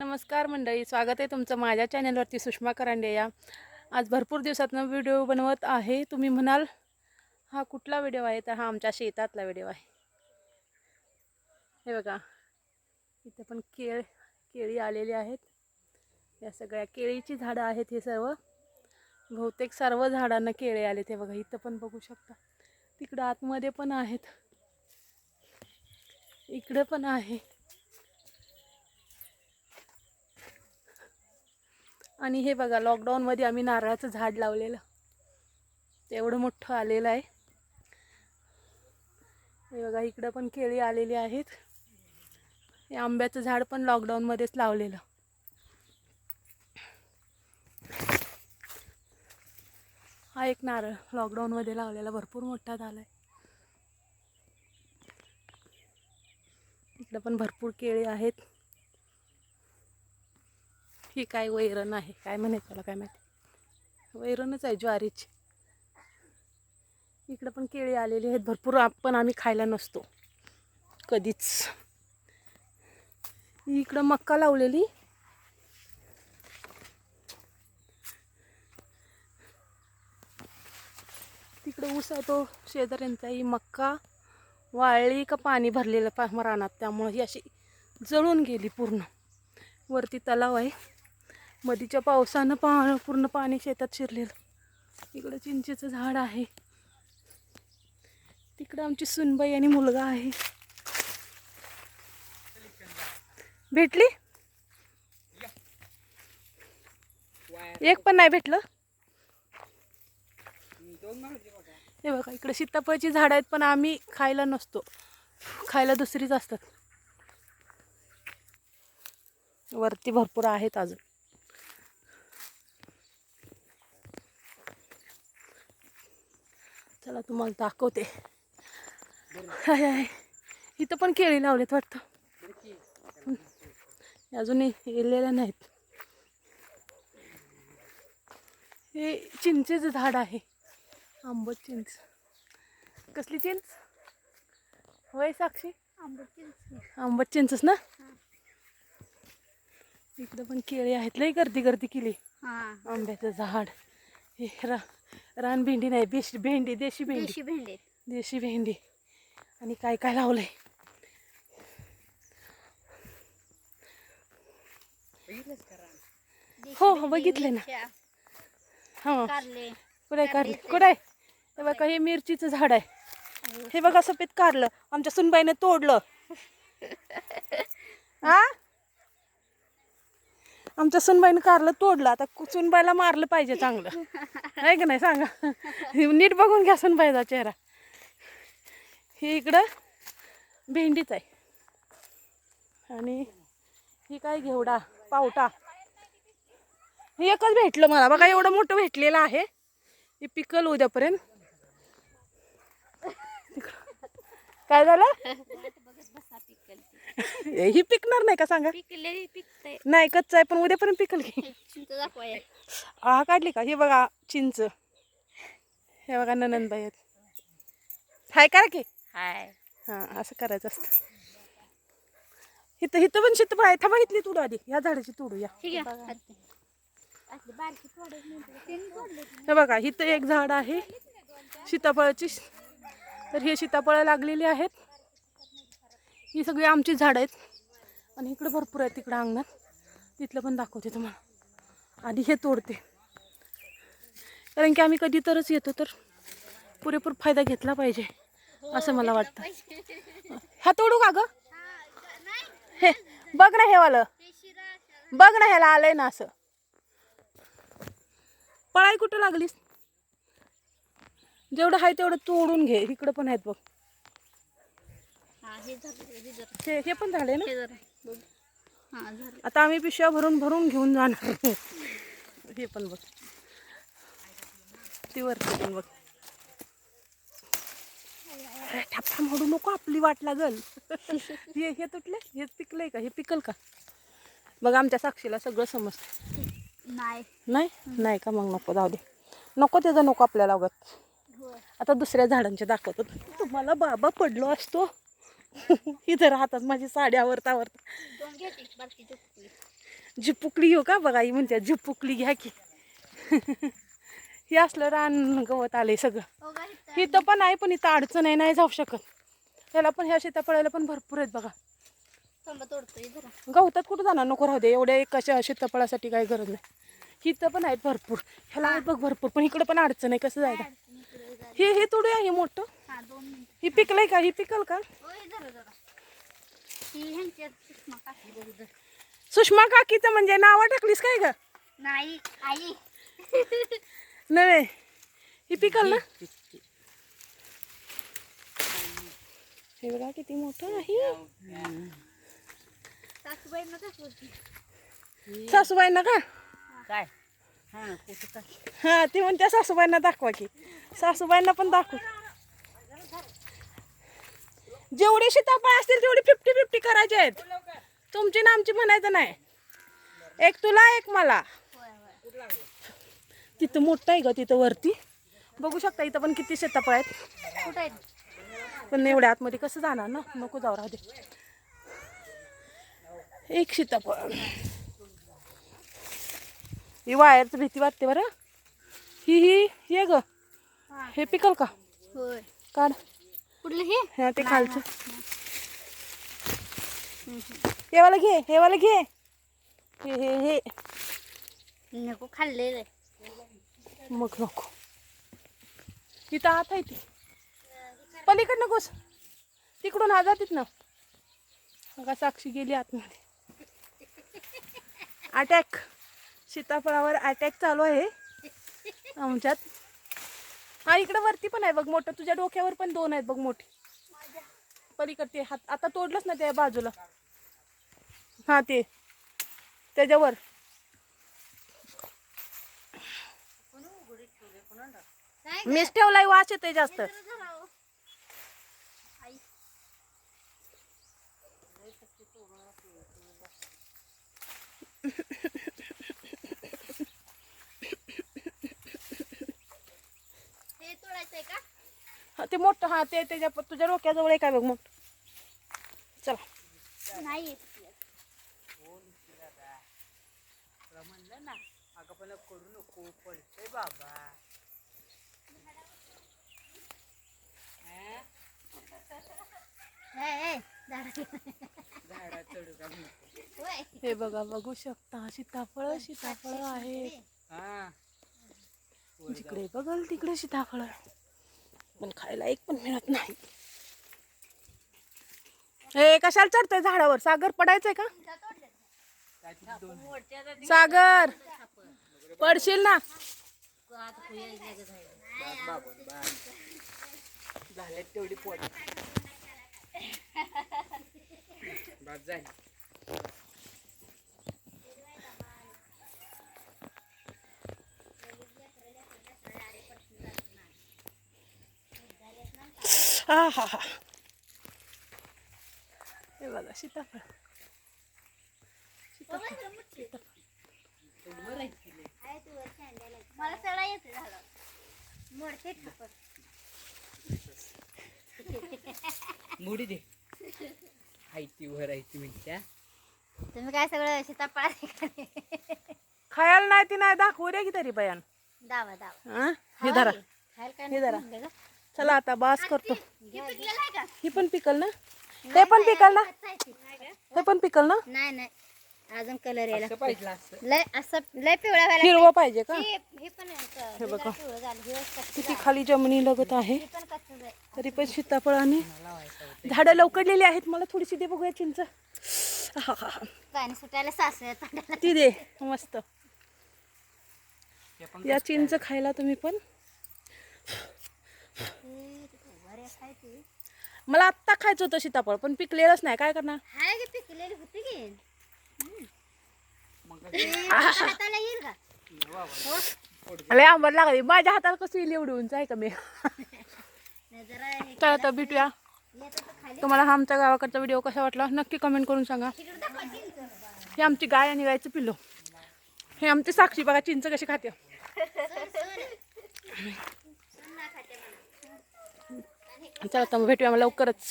नमस्कार मंडळी स्वागत आहे तुमचं माझ्या चॅनलवरती सुषमा करांडे या. आज भरपूर दिवसातनं व्हिडिओ बनवत आहे. तुम्ही म्हणाल हा कुठला व्हिडिओ आहे? तर हा आमच्या शेतातला व्हिडिओ आहे. हे बघा इथे पण केळ केळी आलेली आहेत. या सगळ्या केळीची झाडं आहेत हे सर्व. बहुतेक सर्व झाडांना केळे आले ते बघा इथं पण बघू शकता. तिकडं आतमध्ये पण आहेत. इकडं पण आहे. आणि हे बघा लॉकडाऊनमध्ये आम्ही नारळाचं झाड लावलेलं. तेवढं मोठं आलेलं आहे. हे बघा इकडं पण केळी आलेली आहेत. हे आंब्याचं झाड पण लॉकडाऊनमध्येच लावलेलं. हा एक नारळ लॉकडाऊनमध्ये लावलेला भरपूर मोठा झाला आहे इकडं पण भरपूर केळी आहेत. ही काय वैरण आहे? काय म्हणायचं त्याला काय माहिती? वैरणच आहे ज्वारीची. इकडं पण केळी आलेली आहेत भरपूर आपण आम्ही खायला नसतो. कधीच. इकडं मक्का लावलेली. तिकडं ऊस आहे तो शेजाऱ्यांचा ही मक्का वाळली का पाणी भरलेलं पा रानात. त्यामुळं ही अशी जळून गेली पूर्ण. वरती तलाव आहे. मधीच्या पावसानं पा पूर्ण पाणी शेतात शिरलेलं. इकडं चिंचेचं झाड आहे. तिकडं आमची सुनबाई आणि मुलगा आहे. भेटली? एक पण नाही भेटलं? हे बघा इकडे सीताफळची झाड आहेत पण आम्ही खायला नसतो. खायला दुसरीच असतात. वरती भरपूर आहेत अजून. चला तुम्हाला दाखवते. हाय हाय. इथं पण केळी लावलेत वाटतं. अजूनही गेलेल्या नाहीत. हे चिंचेचं झाड आहे. आंबट चिंच. कसली चिंच? होय साक्षी? आंबट चिंचच ना? इकडं पण केळी आहेत. लई गर्दी गर्दी केली. आंब्याचं झाड. हे रा. रान भेंडी नाही बेश भेंडी देशी भेंडी. देशी भेंडे. देशी भेंडी. आणि काय काय लावलंय? हो हो बघितले ना. हां. कारले कुठे कारले? कुठे हे बघा हे मिरचीचं झाड आहे. हे बघा सफेद कारलं. आमच्या सुनबाईने तोडलं. हा आमच्या सुनबाईनं कारलं तोडलं आता सुनबाईला मारलं पाहिजे चांगलं. आहे का नाही? सांगा. नीट बघून घ्या सुनबाईचा चेहरा. ही इकडं भेंडीच आहे. आणि ही काय घेवडा पावटा. हे एकच भेटलं मला. बघा एवढं मोठं भेटलेलं आहे. हे पिकल उद्यापर्यंत. काय झालं? ही पिकणार नाही का सांगा? पिकले नाही कच्चं आहे पण उद्यापर्यंत पिकल की. चिंच दाखवाय. हा काढली का? हे बघा चिंच. हे बघा ननंदबाई आहेत. हाय करा की. हाय. हां असं करायचं असतं. इथं इथं पण शीतफळ आहे थांबा इथली तुडू आधी. या झाडाची तुडू या. ठीक आहे. हे बघा इथं एक झाड आहे. सीताफळाची. तर हे सीताफळं लागलेली आहेत. ही सगळी आमची झाडं आहेत. आणि इकडं भरपूर आहेत तिकडं अंगणात तिथलं पण दाखवते तुम्हाला. आधी हे तोडते. कारण की आम्ही कधी तरच येतो तर पुरेपूर फायदा घेतला पाहिजे असं मला वाटतं. हा तोडू का ग? हे बघ ना हे वालं बघ ना ह्याला आलंय ना असं. पळाई कुठं लागलीस? जेवढं आहे तेवढं तोडून घे. इकडं पण आहेत बघ. हा हे पण झाले ना? आता आम्ही पिशव्या भरून भरून घेऊन जाणार हे पण बघ. ती वरती पण बघ. ठपका मोडू नको आपली वाट लागल. हे हे तुटले? हे पिकलंय का? हे पिकल का? बघ आमच्या साक्षीला सगळं समजतं नाही. नाही? नाही का? मग नको जाऊ दे. नको त्याचं नको आपल्याला अगत आता दुसऱ्या झाडांचे दाखवतो. तुम्हाला बाबा पडलो असतो. इथं राहतात माझी साडी आवरता आवरता. झिपुकली हो का बघा ही म्हणते झिपुकली घ्या की. हे असलं रान गवत आले सगळं. हो इथं? पण आहे पण इथं अडचण आहे नाही जाऊ शकत. ह्याला पण ह्या सीताफळाला पण भरपूर आहेत बघा. गवतात कुठं जाणार? नको राहू दे एवढ्या एक कशा सीताफळासाठी काही गरज नाही. इथं पण आहेत भरपूर. ह्याला आहेत बघ भरपूर पण इकडं पण अडचण आहे कसं जरा. हे हे तोडूया हे मोठं. हा ही पिकलंय का? ही पिकल का? सुषमा काकीचं म्हणजे नावं टाकलीस काय ग? नाही आई. नव्हे. ही पिकल ना? हे बघा किती मोठं आहे. होती सासूबाईंना का? काय? हा कुठं काय हा ती म्हणते सासूबाईंना दाखवा की. सासूबाईंना पण दाखव. जेवढे सीताफळ असतील तेवढी फिफ्टी फिफ्टी करायचे आहेत. तुमची ना आमची म्हणायचं नाही. एक तुला एक मला. तिथं मोठं आहे ग तिथं वरती. बघू शकता इथं पण किती सीताफळ आहेत कुठं आहेत. पण एवढ्या आतमध्ये कसं जाणार ना? नको जाऊ राहू दे. एक सीताफळ. ही वायरचं भीती वाटते बरं. ही ही ये ग. हे पिकल का? होय. काढ. कुठलं हे? हा ते खालचं. हे वाला घे हे वाला घे. हे हे हे. नको खाल्लेलं मग नको. इथं आत आहे ती. पलीकडनं नकोस तिकडून हा जातीत ना बघा साक्षी गेली आतमध्ये. अटॅक सीताफळावर अटॅक चालू आहे. आमच्यात. हा इकडं वरती पण आहे बघ मोठं. तुझ्या डोक्यावर पण दोन आहेत बघ मोठी. पलीकडते हात आता तोडलंच ना त्या बाजूला. हा ते. त्याच्यावर. मीच ठेवलाय वास येते जास्त जरा जरा हो. आई हे तोडायचंय का हा ते मोठं हा ते त्याच्या तुझ्या डोक्याजवळ आहे काय बघ मोठं चला नाही येत. तुला म्हणलं ना अगं पण करू नको पळतंय बाबा हा? हे, हे. हे बघा बघू शकता सीताफळ सीताफळ आहे हा जिकडे बघल तिकडे सीताफळ पण खायला एक पण मिळत नाही. हे कशाला चढतोय झाडावर? सागर पडायचंय का? सागर! पडशील ना. झाले तेवढी हा हा हा हे बघा सीताफळ मला चढा येते झालं मोडते मुडी दे वर म्हणत्या तुम्ही काय सगळं सीताफळ खायला नाही ती नाही दाखवू दे की तरी बयान. दावा दावा. हा? हे धरा. खायला काय हे जरा. चला आता बास करतो. हे पिकलेलं आहे का? ही पण पिकल ना? हे पण पिकल ना? ते. पण पिकल ना? नाही नाही. अजून कलर यायला लय असं लय पिवळा व्हायला हिरवं पाहिजे का? हे हे हे बघा. किती. खाली जमिनी लगत आहे. हे पण कच्चंच आहे. तरी पण सीताफळ आणि झाडं लवकडलेली आहेत. मला थोडीशी दे बघूया चिंच. सुटायला सासू. ती दे. मस्त. ते या चिंच खायला तुम्ही पण हे मला आत्ता खायचं होतं सीताफळ पण पिकलेलंच नाही. काय करणार? हाय की पिकलेली होती की. मग हाताला येईल का हो लय आंबट लागली. माझ्या हाताला कसं येईल एवढी उंच आहे का मी? नाही जरा हे चला तर भेटूया. येतं तर खाली. तुम्हाला हा आमच्या गावाकडचा व्हिडिओ कसा वाटला? नक्की कमेंट करून सांगा. तिकडे दाखवा चिंच. हे आमची गाय आणि गायचं पिल्लो. हे आमची साक्षी बघा चिंच कशी खाते सोन, सोन. सोन ना खाते म्हणा. चला तर मग भेटूया मग लवकरच.